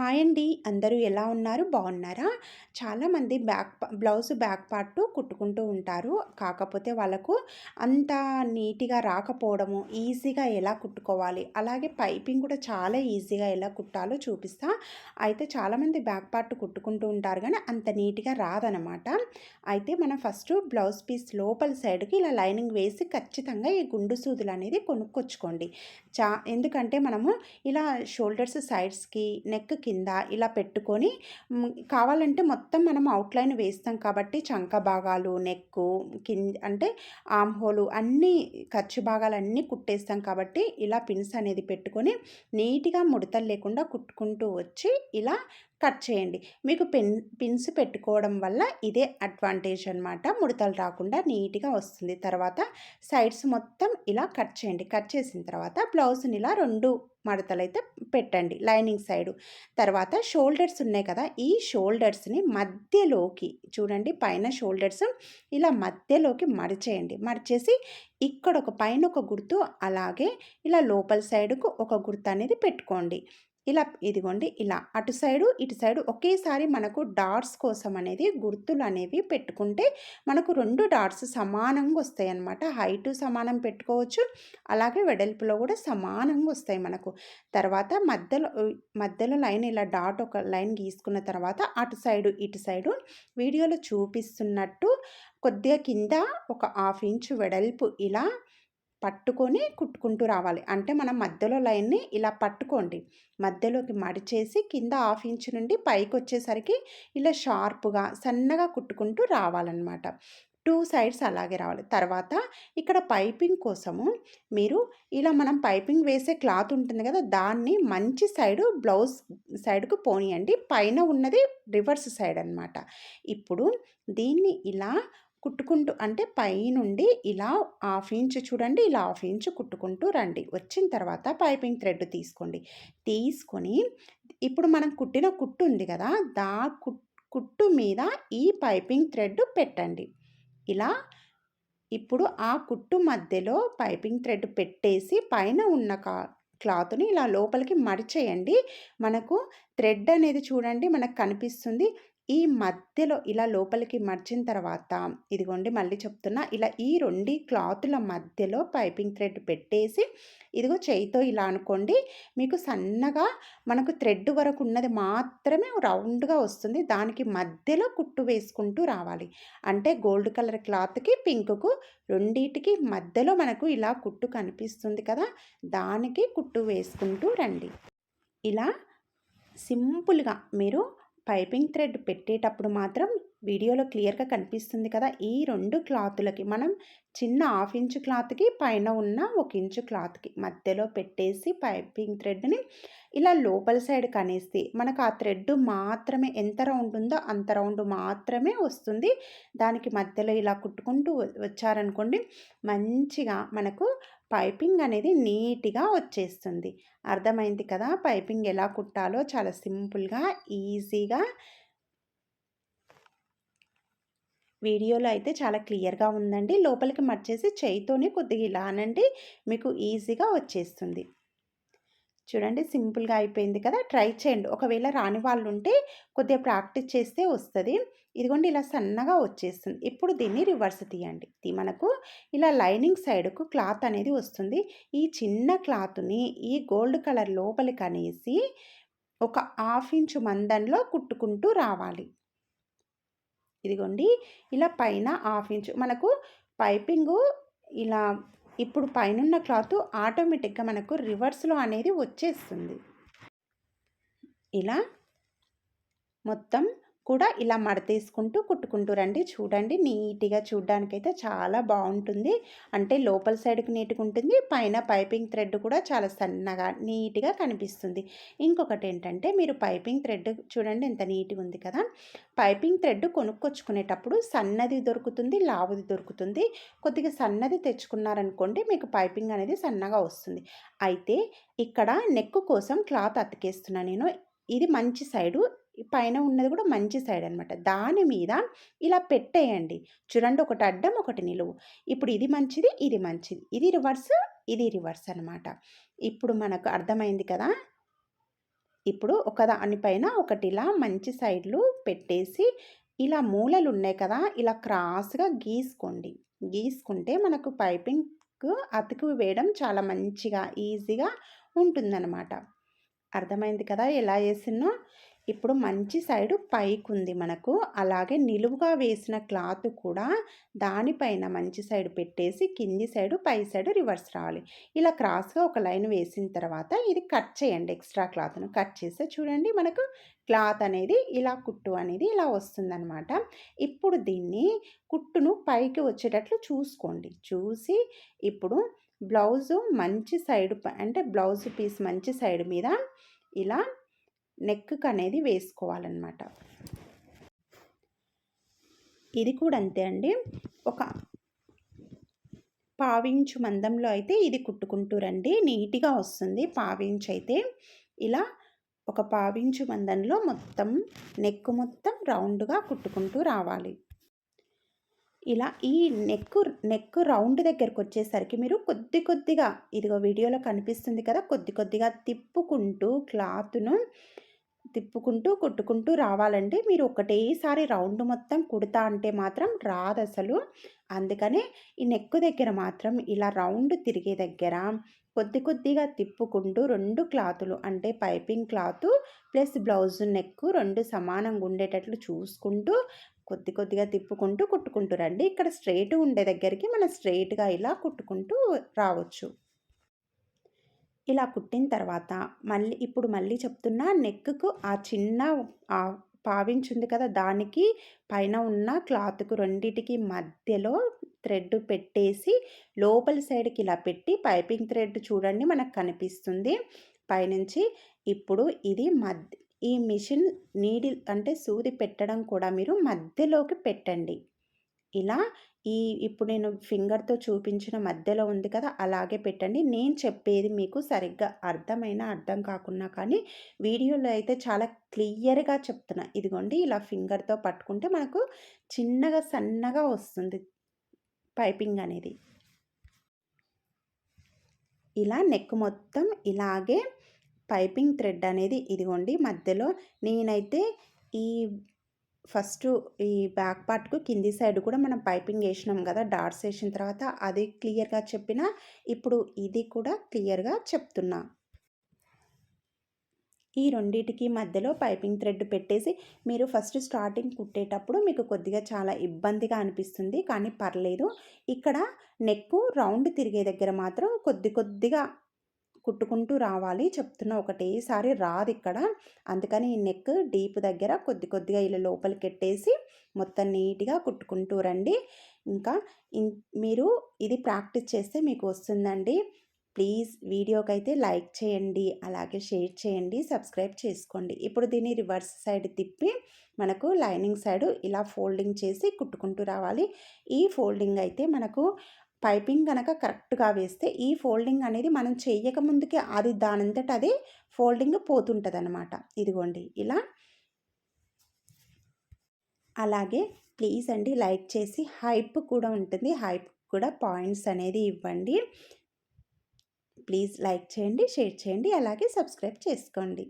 Hi అండి. అందరూ ఎలా ఉన్నారు? బాగున్నారా? చాలామంది బ్యాక్ బ్లౌజ్ బ్యాక్ పార్ట్ కుట్టుకుంటూ ఉంటారు. కాకపోతే వాళ్ళకు అంత నీట్గా రాకపోవడము ఈజీగా ఎలా కుట్టుకోవాలి? అలాగే పైపింగ్ కూడా చాలా ఈజీగా ఎలా కుట్టాలో చూపిస్తా. అయితే చాలామంది బ్యాక్ పార్ట్ కుట్టుకుంటూ ఉంటారు కానీ అంత నీట్గా రాదనమాట. అయితే మనం ఫస్ట్ బ్లౌజ్ పీస్ లోపల సైడ్కి ఇలా లైనింగ్ వేసి ఖచ్చితంగా ఈ గుండు సూదులు అనేది కొనుక్కొచ్చుకోండి. చా ఎందుకంటే మనము ఇలా షోల్డర్స్ సైడ్స్కి నెక్కి కింద ఇలా పెట్టుకొని కావాలంటే మొత్తం మనం అవుట్లైన్ వేస్తాం కాబట్టి చంక భాగాలు నెక్కు కింద అంటే ఆమ్ హోలు అన్నీ ఖర్చు భాగాలు అన్నీ కుట్టేస్తాం కాబట్టి ఇలా పిన్స్ అనేది పెట్టుకొని నీట్గా ముడతలు లేకుండా కుట్టుకుంటూ వచ్చి ఇలా కట్ చేయండి. మీకు పిన్ పిన్స్ పెట్టుకోవడం వల్ల ఇదే అడ్వాంటేజ్ అనమాట ముడతలు రాకుండా నీట్గా వస్తుంది. తర్వాత సైడ్స్ మొత్తం ఇలా కట్ చేయండి. కట్ చేసిన తర్వాత బ్లౌజ్ని ఇలా రెండు మడతలు అయితే పెట్టండి. Lining side. తర్వాత షోల్డర్స్ ఉన్నాయి కదా ఈ షోల్డర్స్ని మధ్యలోకి చూడండి. పైన షోల్డర్స్ ఇలా మధ్యలోకి మడిచేయండి. మడిచేసి ఇక్కడ ఒక పైన ఒక గుర్తు అలాగే ఇలా లోపల సైడుకు ఒక గుర్తు అనేది పెట్టుకోండి. ఇలా ఇదిగోండి ఇలా. అటు సైడు ఇటు సైడు ఒకేసారి మనకు డాట్స్ కోసం అనేది గుర్తులు అనేవి పెట్టుకుంటే మనకు రెండు డాట్స్ సమానంగా వస్తాయి అన్నమాట హైటు సమానం పెట్టుకోవచ్చు. అలాగే వెడల్పులో కూడా సమానంగా వస్తాయి మనకు. తర్వాత మధ్యలో మధ్యలో లైన్ ఇలా డాట్ ఒక లైన్ గీసుకున్న తర్వాత అటు సైడు ఇటు సైడు వీడియోలో చూపిస్తున్నట్టు కొద్దిగా కింద ఒక హాఫ్ ఇంచు వెడల్పు ఇలా పట్టుకొని కుట్టుకుంటూ రావాలి. అంటే మనం మధ్యలో లైన్ని ఇలా పట్టుకోండి. మధ్యలోకి మడిచేసి కింద హాఫ్ ఇంచ్ నుండి పైకి వచ్చేసరికి ఇలా షార్ప్గా సన్నగా కుట్టుకుంటూ రావాలన్నమాట. టూ సైడ్స్ అలాగే రావాలి. తర్వాత ఇక్కడ పైపింగ్ కోసము మీరు ఇలా మనం పైపింగ్ వేసే క్లాత్ ఉంటుంది కదా దాన్ని మంచి సైడు బ్లౌజ్ సైడ్కు పోనీయండి. పైన ఉన్నది రివర్స్ సైడ్ అనమాట ఇప్పుడు దీన్ని ఇలా కుట్టుకుంటూ అంటే పైనుండి ఇలా హాఫ్ ఇంచ్ చూడండి ఇలా హాఫ్ ఇంచ్ కుట్టుకుంటూ రండి. వచ్చిన తర్వాత పైపింగ్ థ్రెడ్ తీసుకోండి. తీసుకొని ఇప్పుడు మనం కుట్టిన కుట్టు ఉంది కదా దా కుట్టు మీద ఈ పైపింగ్ థ్రెడ్ పెట్టండి. ఇలా ఇప్పుడు ఆ కుట్టు మధ్యలో పైపింగ్ థ్రెడ్ పెట్టేసి పైన ఉన్న కా క్లాత్ని ఇలా లోపలికి మడిచేయండి. మనకు థ్రెడ్ అనేది చూడండి మనకు కనిపిస్తుంది. ఈ మధ్యలో ఇలా లోపలికి మర్చిన తర్వాత ఇదిగోండి మళ్ళీ చెప్తున్నా ఇలా ఈ రెండు క్లాతుల మధ్యలో పైపింగ్ థ్రెడ్ పెట్టేసి ఇదిగో చేయితో ఇలా అనుకోండి మీకు సన్నగా మనకు థ్రెడ్ వరకు ఉన్నది మాత్రమే రౌండ్గా వస్తుంది. దానికి మధ్యలో కుట్టు వేసుకుంటూ రావాలి. అంటే గోల్డ్ కలర్ క్లాత్కి పింక్కు రెండింటికి మధ్యలో మనకు ఇలా కుట్టు కనిపిస్తుంది కదా దానికి కుట్టు వేసుకుంటూ రండి. ఇలా సింపుల్గా మీరు పైపింగ్ థ్రెడ్ పెట్టేటప్పుడు మాత్రం వీడియోలో క్లియర్గా కనిపిస్తుంది కదా ఈ రెండు క్లాతులకి మనం చిన్న హాఫ్ ఇంచు క్లాత్కి పైన ఉన్న ఒక ఇంచు క్లాత్కి మధ్యలో పెట్టేసి పైపింగ్ థ్రెడ్ని ఇలా లోపల సైడ్ కనేస్తే మనకు ఆ థ్రెడ్ మాత్రమే ఎంత రౌండ్ ఉందో అంత రౌండ్ మాత్రమే వస్తుంది. దానికి మధ్యలో ఇలా కుట్టుకుంటూ వచ్చారనుకోండి మంచిగా మనకు పైపింగ్ అనేది నీట్గా వచ్చేస్తుంది. అర్థమైంది కదా? పైపింగ్ ఎలా కుట్టాలో చాలా సింపుల్గా ఈజీగా వీడియోలో అయితే చాలా క్లియర్గా ఉందండి. లోపలికి మర్చేసి చేయితోనే కొద్దిగా ఇలా అనండి మీకు ఈజీగా వచ్చేస్తుంది. చూడండి సింపుల్గా అయిపోయింది కదా! ట్రై చేయండి. ఒకవేళ రాని వాళ్ళు ఉంటే కొద్దిగా ప్రాక్టీస్ చేస్తే వస్తుంది. ఇదిగోండి ఇలా సన్నగా వచ్చేస్తుంది. ఇప్పుడు దీన్ని రివర్స్ తీయండి. మనకు ఇలా లైనింగ్ సైడ్కు క్లాత్ అనేది వస్తుంది. ఈ చిన్న క్లాత్ని ఈ గోల్డ్ కలర్ లోపలికి అనేసి ఒక హాఫ్ ఇంచు మందంలో కుట్టుకుంటూ రావాలి. ఇదిగోండి. ఇలా పైన హాఫ్ ఇంచు మనకు పైపింగు ఇలా ఇప్పుడు పైనున్న క్లాత్ ఆటోమేటిక్గా మనకు రివర్స్లో అనేది వచ్చేస్తుంది. ఇలా మొత్తం కూడా ఇలా మడతీసుకుంటూ కుట్టుకుంటూ రండి. చూడండి నీట్గా చూడడానికైతే చాలా బాగుంటుంది అంటే లోపల సైడ్కి నీట్గా ఉంటుంది పైన పైపింగ్ థ్రెడ్ కూడా చాలా సన్నగా నీట్గా కనిపిస్తుంది. ఇంకొకటి ఏంటంటే మీరు పైపింగ్ థ్రెడ్ చూడండి ఎంత నీట్గా ఉంది కదా. పైపింగ్ థ్రెడ్ కొనుక్కొచ్చుకునేటప్పుడు సన్నది దొరుకుతుంది లావుది దొరుకుతుంది. కొద్దిగా సన్నది తెచ్చుకున్నారనుకోండి మీకు పైపింగ్ అనేది సన్నగా వస్తుంది. అయితే ఇక్కడ నెక్ కోసం క్లాత్ అతికేస్తున్నా నేను. ఇది మంచి సైడు పైన ఉన్నది కూడా మంచి సైడ్ అనమాట దాని మీద ఇలా పెట్టేయండి. చూడండి ఒకటి అడ్డం ఒకటి నిలువు. ఇప్పుడు ఇది మంచిది ఇది మంచిది. ఇది రివర్స్ ఇది రివర్స్ అనమాట ఇప్పుడు మనకు అర్థమైంది కదా? ఇప్పుడు ఒక దానిపైన ఒకటి ఇలా మంచి సైడ్లు పెట్టేసి ఇలా మూలలు ఉన్నాయి కదా? ఇలా క్రాస్గా గీసుకోండి. గీసుకుంటే మనకు పైపింగ్ అతుకు వేయడం చాలా మంచిగా ఈజీగా ఉంటుందన్నమాట. అర్థమైంది కదా? ఎలా చేసినో ఇప్పుడు మంచి సైడు పైకి ఉంది మనకు. అలాగే నిలువుగా వేసిన క్లాత్ కూడా దానిపైన మంచి సైడ్ పెట్టేసి కింది సైడు పై సైడు రివర్స్ రావాలి. ఇలా క్రాస్గా ఒక లైన్ వేసిన తర్వాత ఇది కట్ చేయండి ఎక్స్ట్రా క్లాత్ను కట్ చేస్తే చూడండి మనకు క్లాత్ అనేది ఇలా కుట్టు అనేది ఇలా వస్తుందన్నమాట. ఇప్పుడు దీన్ని కుట్టును పైకి వచ్చేటట్లు చూసుకోండి. చూసి ఇప్పుడు బ్లౌజు మంచి సైడ్ అంటే బ్లౌజ్ పీస్ మంచి సైడ్ మీద ఇలా నెక్కు అనేది వేసుకోవాలన్నమాట. ఇది కూడా అంతే అండి. ఒక పావించు మందంలో అయితే ఇది కుట్టుకుంటూ రండి. నీట్గా వస్తుంది పావించు అయితే. ఇలా ఒక పావించు మందంలో మొత్తం నెక్ మొత్తం రౌండ్గా కుట్టుకుంటూ రావాలి. ఇలా ఈ నెక్ నెక్ రౌండ్ దగ్గరకు వచ్చేసరికి మీరు కొద్ది కొద్దిగా ఇదిగో వీడియోలో కనిపిస్తుంది కదా కొద్ది కొద్దిగా తిప్పుకుంటూ క్లాత్ను తిప్పుకుంటూ కుట్టుకుంటూ రావాలంటే మీరు ఒకటేసారి రౌండ్ మొత్తం కుడతా అంటే మాత్రం రాదు అసలు. అందుకనే ఈ నెక్ దగ్గర మాత్రం ఇలా రౌండ్ తిరిగే దగ్గర కొద్ది కొద్దిగా తిప్పుకుంటూ రెండు క్లాతులు అంటే piping cloth plus blouse neck రెండు సమానంగా ఉండేటట్లు చూసుకుంటూ కొద్ది కొద్దిగా తిప్పుకుంటూ కుట్టుకుంటూ రండి. ఇక్కడ స్ట్రైట్ ఉండే దగ్గరికి మనం స్ట్రైట్గా ఇలా కుట్టుకుంటూ రావచ్చు. ఇలా కుట్టిన తర్వాత మళ్ళీ ఇప్పుడు మళ్ళీ చెప్తున్నా నెక్కు ఆ చిన్న పావించుంది కదా దానికి పైన ఉన్న క్లాత్కు రెండిటికి మధ్యలో థ్రెడ్ పెట్టేసి లోపల సైడ్కి ఇలా పెట్టి పైపింగ్ థ్రెడ్ చూడండి మనకు కనిపిస్తుంది. పైనుంచి ఇప్పుడు ఇది మధ్య ఈ మిషన్ నీడిల్ అంటే సూది పెట్టడం కూడా మీరు మధ్యలోకి పెట్టండి. ఇలా ఈ ఇప్పుడు నేను ఫింగర్తో చూపించిన మధ్యలో ఉంది కదా! అలాగే పెట్టండి. నేను చెప్పేది మీకు సరిగ్గా అర్థమైనా అర్థం కాకున్నా కానీ వీడియోలో అయితే చాలా క్లియర్గా చెప్తున్నా. ఇదిగోండి ఇలా ఫింగర్తో పట్టుకుంటే మనకు చిన్నగా సన్నగా వస్తుంది పైపింగ్ అనేది. ఇలా నెక్ మొత్తం ఇలాగే పైపింగ్ థ్రెడ్ అనేది ఇదిగోండి మధ్యలో నేనైతే ఈ ఫస్ట్ ఈ బ్యాక్ పార్ట్కు కింది సైడ్ కూడా మనం పైపింగ్ వేసినాం కదా డాట్స్ వేసిన తర్వాత అది క్లియర్గా చెప్పిన ఇప్పుడు ఇది కూడా క్లియర్గా చెప్తున్నా. ఈ రెండింటికి మధ్యలో పైపింగ్ థ్రెడ్ పెట్టేసి మీరు ఫస్ట్ స్టార్టింగ్ కుట్టేటప్పుడు మీకు కొద్దిగా చాలా ఇబ్బందిగా అనిపిస్తుంది కానీ పర్లేదు. ఇక్కడ నెక్ రౌండ్ తిరిగే దగ్గర మాత్రం కొద్ది కొద్దిగా కుట్టుకుంటూ రావాలి. చెప్తున్నా ఒకటేసారి రాదు ఇక్కడ అందుకని ఈ నెక్ డీప్ దగ్గర కొద్ది కొద్దిగా ఇలా లోపలికి ఎట్టేసి మొత్తం నీట్గా కుట్టుకుంటూ రండి. ఇంకా మీరు ఇది ప్రాక్టీస్ చేస్తే మీకు వస్తుందండి. ప్లీజ్ వీడియోకి అయితే లైక్ చేయండి. అలాగే షేర్ చేయండి. సబ్స్క్రైబ్ చేసుకోండి. ఇప్పుడు దీన్ని రివర్స్ సైడ్ తిప్పి మనకు లైనింగ్ సైడ్ ఇలా ఫోల్డింగ్ చేసి కుట్టుకుంటూ రావాలి. ఈ ఫోల్డింగ్ అయితే మనకు పైపింగ్ కనుక కరెక్ట్గా వేస్తే ఈ ఫోల్డింగ్ అనేది మనం చేయక ముందుకి అది దానంతట అదే ఫోల్డింగ్ పోతుంటుంది అనమాట ఇదిగోండి ఇలా. అలాగే ప్లీజ్ అండి లైక్ చేసి హైప్ కూడా ఉంటుంది. హైప్ కూడా పాయింట్స్ అనేది ఇవ్వండి. ప్లీజ్ లైక్ చేయండి షేర్ చేయండి అలాగే సబ్స్క్రైబ్ చేసుకోండి.